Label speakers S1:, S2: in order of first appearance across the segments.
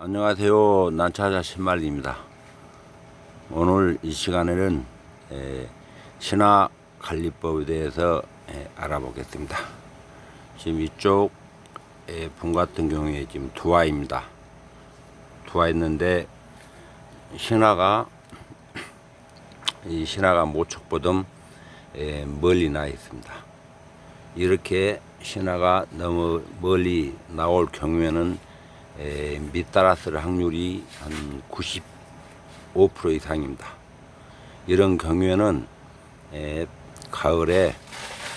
S1: 안녕하세요. 난차자 신말입니다. 오늘 이 시간에는 에, 신화 관리법에 대해서 에, 알아보겠습니다. 지금 이쪽 에, 분 같은 경우에 지금 두화입니다. 두화 있는데 신화가 이 신화가 모척보듬 에, 멀리 나 있습니다. 이렇게 신화가 너무 멀리 나올 경우에는 에, 밑따라쓸 확률이 한 95% 이상입니다. 이런 경우에는 에, 가을에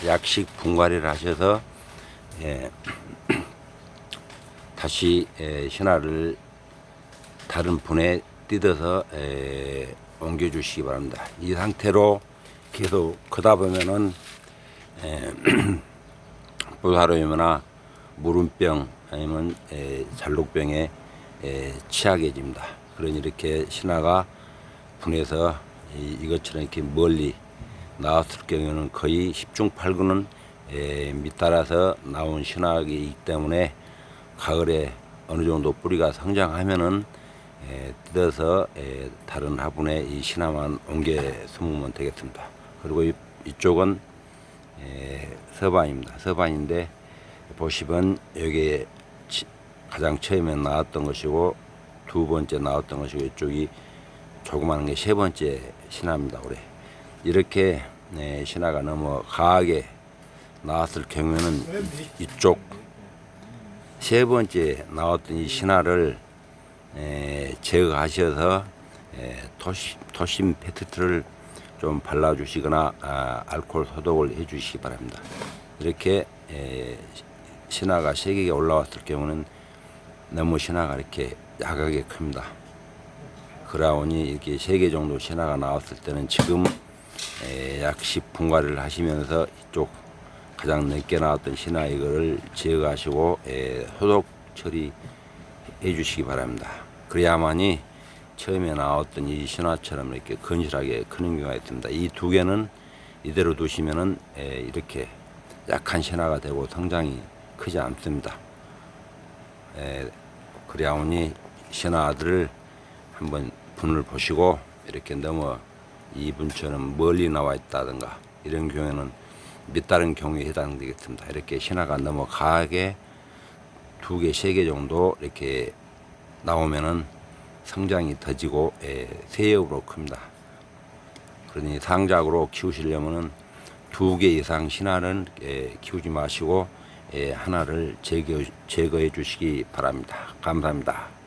S1: 약식 분갈이를 하셔서 에, 다시 에, 신화를 다른 분에 뜯어서 에, 옮겨주시기 바랍니다. 이 상태로 계속 크다 보면은 부사로이거나 무름병 아니면 에, 잘록병에 에, 취약해집니다. 그러니 이렇게 신화가 분해서 이, 이것처럼 이렇게 멀리 나왔을 경우에는 거의 10중 8구는 에, 밑따라서 나온 신화이기 때문에 가을에 어느 정도 뿌리가 성장하면은 에, 뜯어서 에, 다른 화분에 이 신화만 옮겨 심으면 되겠습니다. 그리고 이, 이쪽은 에, 서반입니다. 서반인데 보시면 여기에 치- 가장 처음에 나왔던 것이고 두 번째 나왔던 것이고 이쪽이 조그마한 게 세 번째 신화입니다. 올해 이렇게 네, 신화가 너무 강하게 나왔을 경우에는 이- 이쪽 세 번째 나왔던 이 신화를 에, 제거하셔서 에, 토심, 토심 페트를 좀 발라주시거나 아, 알코올 소독을 해주시기 바랍니다. 이렇게 에, 신화가 세 개가 올라왔을 경우는 너무 신화가 이렇게 약하게 큽니다. 그라운이 이렇게 세 개 정도 신화가 나왔을 때는 지금 에, 약 10분갈이를 하시면서 이쪽 가장 늦게 나왔던 신화 이거를 제거하시고 에, 소독 처리 해 주시기 바랍니다. 그래야만이 처음에 나왔던 이 신화처럼 이렇게 건실하게 크는 경우가 있습니다. 이 두 개는 이대로 두시면은 에, 이렇게 약한 신화가 되고 성장이 크지 않습니다. 에, 그래야만이 신화들을 한번 분을 보시고 이렇게 너무 이분처럼 멀리 나와 있다든가 이런 경우에는 밑다른 경우에 해당되겠습니다. 이렇게 너무 강하게 두 개, 세 개 정도 이렇게 나오면은 성장이 더지고 에, 세엽으로 큽니다. 그러니 상작으로 키우시려면은 두 개 이상 신화는 에, 키우지 마시고 에, 하나를 제거, 제거해 주시기 바랍니다. 감사합니다.